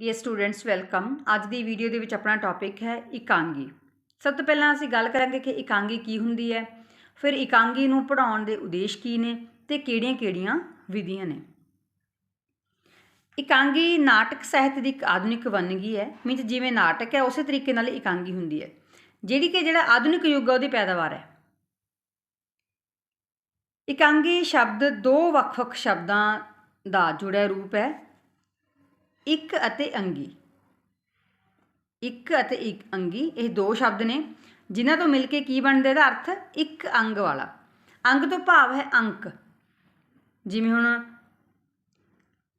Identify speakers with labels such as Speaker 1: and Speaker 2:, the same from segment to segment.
Speaker 1: Dear students welcome ਅੱਜ ਦੀ video ਦੇ ਵਿੱਚ ਆਪਣਾ ਟੌਪਿਕ ਹੈ ਇਕਾਂਗੀ। ਸਭ ਤੋਂ ਪਹਿਲਾਂ ਅਸੀਂ ਗੱਲ ਕਰਾਂਗੇ ਕਿ ਇਕਾਂਗੀ ਕੀ ਹੁੰਦੀ ਹੈ। ਫਿਰ ਇਕਾਂਗੀ ਨੂੰ ਪੜ੍ਹਾਉਣ ਦੇ ਉਦੇਸ਼ ਕੀ ਨੇ ਤੇ ਕਿਹੜੀਆਂ-ਕਿਹੜੀਆਂ ਵਿਧੀਆਂ ਨੇ। ਇਕਾਂਗੀ ਨਾਟਕ ਸਾਹਿਤ ਦੀ ਇੱਕ ਆਧੁਨਿਕ ਵੰਨਗੀ ਹੈ। ਮੀਨਸ ਜਿਵੇਂ ਨਾਟਕ ਹੈ, ਉਸੇ ਤਰੀਕੇ ਨਾਲ ਇਕਾਂਗੀ ਹੁੰਦੀ ਹੈ। ਜਿਹੜੀ ਕਿ ਜਿਹੜਾ ਆਧੁਨਿਕ ਯੁੱਗ ਹੈ, ਉਹਦੀ ਪੈਦਾਵਾਰ ਹੈ। ਇਕਾਂਗੀ ਸ਼ਬਦ ਦੋ ਵੱਖ-ਵੱਖ ਸ਼ਬਦਾਂ ਦਾ ਜੁੜਿਆ ਰੂਪ ਹੈ। ਇੱਕ ਅਤੇ ਅੰਗੀ। ਇੱਕ ਅਤੇ ਇੱਕ ਅੰਗੀ, ਇਹ ਦੋ ਸ਼ਬਦ ਨੇ, ਜਿਨ੍ਹਾਂ ਤੋਂ ਮਿਲ ਕੇ ਕੀ ਬਣਦਾ ਇਹਦਾ ਅਰਥ? ਇੱਕ ਅੰਗ ਵਾਲਾ। ਅੰਗ ਤੋਂ ਭਾਵ ਹੈ ਅੰਕ। ਜਿਵੇਂ ਹੁਣ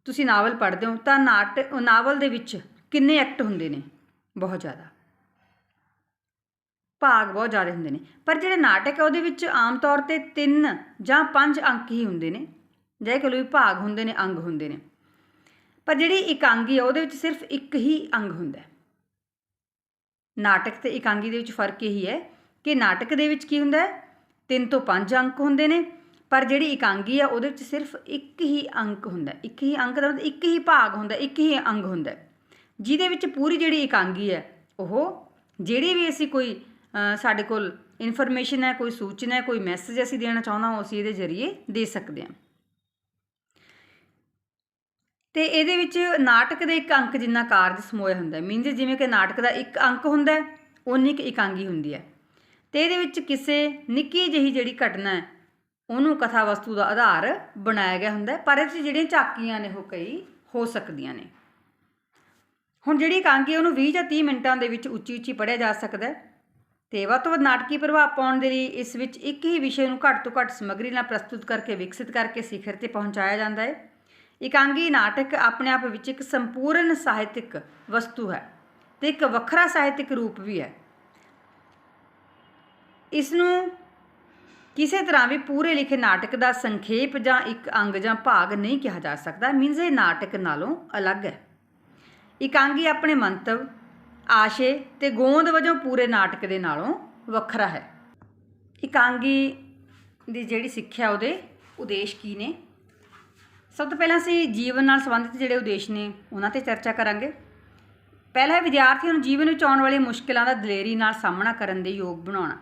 Speaker 1: ਤੁਸੀਂ ਨਾਵਲ ਪੜ੍ਹਦੇ ਹੋ, ਤਾਂ ਨਾਟ, ਨਾਵਲ ਦੇ ਵਿੱਚ ਕਿੰਨੇ ਐਕਟ ਹੁੰਦੇ ਨੇ? ਬਹੁਤ ਜ਼ਿਆਦਾ। ਭਾਗ ਬਹੁਤ ਜ਼ਿਆਦਾ ਹੁੰਦੇ ਨੇ। ਪਰ ਜਿਹੜੇ ਨਾਟਕ ਹੈ ਉਹਦੇ ਵਿੱਚ ਆਮ ਤੌਰ ਤੇ 3 ਜਾਂ 5 ਅੰਕ ਹੀ ਹੁੰਦੇ ਨੇ। ਜੇ ਕਿ ਵੀ ਭਾਗ ਹੁੰਦੇ ਨੇ, ਅੰਗ ਹੁੰਦੇ ਨੇ। ਪਰ ਜਿਹੜੀ ਇਕਾਂਗੀ ਆ, ਉਹਦੇ ਵਿੱਚ ਸਿਰਫ ਇੱਕ ਹੀ ਅੰਗ ਹੁੰਦਾ ਨਾਟਕ ਤੇ ਇਕਾਂਗੀ ਦੇ ਵਿੱਚ ਫ਼ਰਕ ਇਹੀ ਹੈ ਕਿ ਨਾਟਕ ਦੇ ਵਿੱਚ ਕੀ ਹੁੰਦਾ ਹੈ? 3 ਤੋਂ ਪੰਜ ਅੰਕ ਹੁੰਦੇ ਨੇ, ਪਰ ਜਿਹੜੀ ਇਕਾਂਗੀ ਆ, ਉਹਦੇ ਵਿੱਚ ਸਿਰਫ ਇੱਕ ਹੀ ਅੰਕ ਹੁੰਦਾ ਇੱਕ ਹੀ ਅੰਕ ਦਾ ਮਤਲਬ ਇੱਕ ਹੀ ਭਾਗ ਹੁੰਦਾ ਇੱਕ ਹੀ ਅੰਗ ਹੁੰਦਾ ਜਿਹਦੇ ਵਿੱਚ ਪੂਰੀ ਜਿਹੜੀ ਇਕਾਂਗੀ ਹੈ, ਉਹ ਜਿਹੜੀ ਵੀ ਅਸੀਂ ਕੋਈ ਸਾਡੇ ਕੋਲ ਇਨਫੋਰਮੇਸ਼ਨ ਹੈ, ਕੋਈ ਸੂਚਨਾ ਹੈ, ਕੋਈ ਮੈਸੇਜ ਅਸੀਂ ਦੇਣਾ ਚਾਹੁੰਦਾ ਹਾਂ ਅਸੀਂ ਇਹਦੇ ਜ਼ਰੀਏ ਦੇ ਸਕਦੇ ਹਾਂ। ਤੇ ਇਹਦੇ ਵਿੱਚ ਨਾਟਕ ਦੇ ਇੱਕ ਅੰਕ ਜਿੰਨਾ ਕਾਰਜ ਸਮੋਇਆ ਹੁੰਦਾ ਮੀਨਜ਼ ਜਿਵੇਂ ਕਿ ਨਾਟਕ ਦਾ ਇੱਕ ਅੰਕ ਹੁੰਦਾ ਉਨੀ ਕੁ ਇਕਾਂਗੀ ਹੁੰਦੀ ਹੈ। ਤੇ ਇਹਦੇ ਵਿੱਚ ਕਿਸੇ ਨਿੱਕੀ ਜਿਹੀ ਜਿਹੜੀ ਘਟਨਾ ਹੈ, ਉਹਨੂੰ ਕਥਾ ਵਸਤੂ ਦਾ ਆਧਾਰ ਬਣਾਇਆ ਗਿਆ ਹੁੰਦਾ ਪਰ ਇਹ 'ਚ ਜਿਹੜੀਆਂ ਝਾਕੀਆਂ ਨੇ ਉਹ ਕਈ ਹੋ ਸਕਦੀਆਂ ਨੇ। ਹੁਣ ਜਿਹੜੀ ਇਕਾਂਗੀ ਉਹਨੂੰ 20 ਜਾਂ 30 ਮਿੰਟਾਂ ਦੇ ਵਿੱਚ ਉੱਚੀ ਉੱਚੀ ਪੜ੍ਹਿਆ ਜਾ ਸਕਦਾ ਹੈ। ਤੇ ਵੱਧ ਤੋਂ ਵੱਧ ਨਾਟਕੀ ਪ੍ਰਭਾਵ ਪਾਉਣ ਦੇ ਲਈ ਇਸ ਵਿੱਚ ਇੱਕ ਹੀ ਵਿਸ਼ੇ ਨੂੰ ਘੱਟ ਤੋਂ ਘੱਟ ਸਮੱਗਰੀ ਨਾਲ ਪ੍ਰਸਤੁਤ ਕਰਕੇ ਵਿਕਸਿਤ ਕਰਕੇ ਸਿਖਰ ਤੇ ਪਹੁੰਚਾਇਆ ਜਾਂਦਾ ਹੈ। ਇਕਾਂਗੀ ਨਾਟਕ ਆਪਣੇ ਆਪ ਵਿੱਚ ਇੱਕ ਸੰਪੂਰਨ ਸਾਹਿਤਿਕ ਵਸਤੂ ਹੈ ਤੇ ਇੱਕ ਵੱਖਰਾ ਸਾਹਿਤਿਕ ਰੂਪ ਵੀ ਹੈ। ਇਸ ਨੂੰ ਕਿਸੇ ਤਰ੍ਹਾਂ ਵੀ ਪੂਰੇ ਲਿਖੇ ਨਾਟਕ ਦਾ ਸੰਖੇਪ ਜਾਂ ਇੱਕ ਅੰਗ ਜਾਂ ਭਾਗ ਨਹੀਂ ਕਿਹਾ ਜਾ ਸਕਦਾ। ਮੀਨਸ ਇਹ ਨਾਟਕ ਨਾਲੋਂ ਅਲੱਗ ਹੈ। ਇਕਾਂਗੀ ਆਪਣੇ ਮੰਤਵ, ਆਸ਼ੇ ਤੇ ਗੋਂਦ ਵਜੋਂ ਪੂਰੇ ਨਾਟਕ ਦੇ ਨਾਲੋਂ ਵੱਖਰਾ ਹੈ। ਇਕਾਂਗੀ ਦੀ ਜਿਹੜੀ ਸਿੱਖਿਆ ਉਹਦੇ ਉਦੇਸ਼ ਕੀ ਨੇ? ਸਭ ਤੋਂ ਪਹਿਲਾਂ ਅਸੀਂ ਜੀਵਨ ਨਾਲ ਸੰਬੰਧਿਤ ਜਿਹੜੇ ਉਦੇਸ਼ ਨੇ, ਉਹਨਾਂ ਤੇ ਚਰਚਾ ਕਰਾਂਗੇ। ਪਹਿਲਾ ਵਿਦਿਆਰਥੀਆਂ ਨੂੰ ਜੀਵਨ ਵਿੱਚ ਆਉਣ ਵਾਲੀ ਮੁਸ਼ਕਲਾਂ ਦਾ ਦਲੇਰੀ ਨਾਲ ਸਾਹਮਣਾ ਕਰਨ ਦੇ ਯੋਗ ਬਣਾਉਣਾ।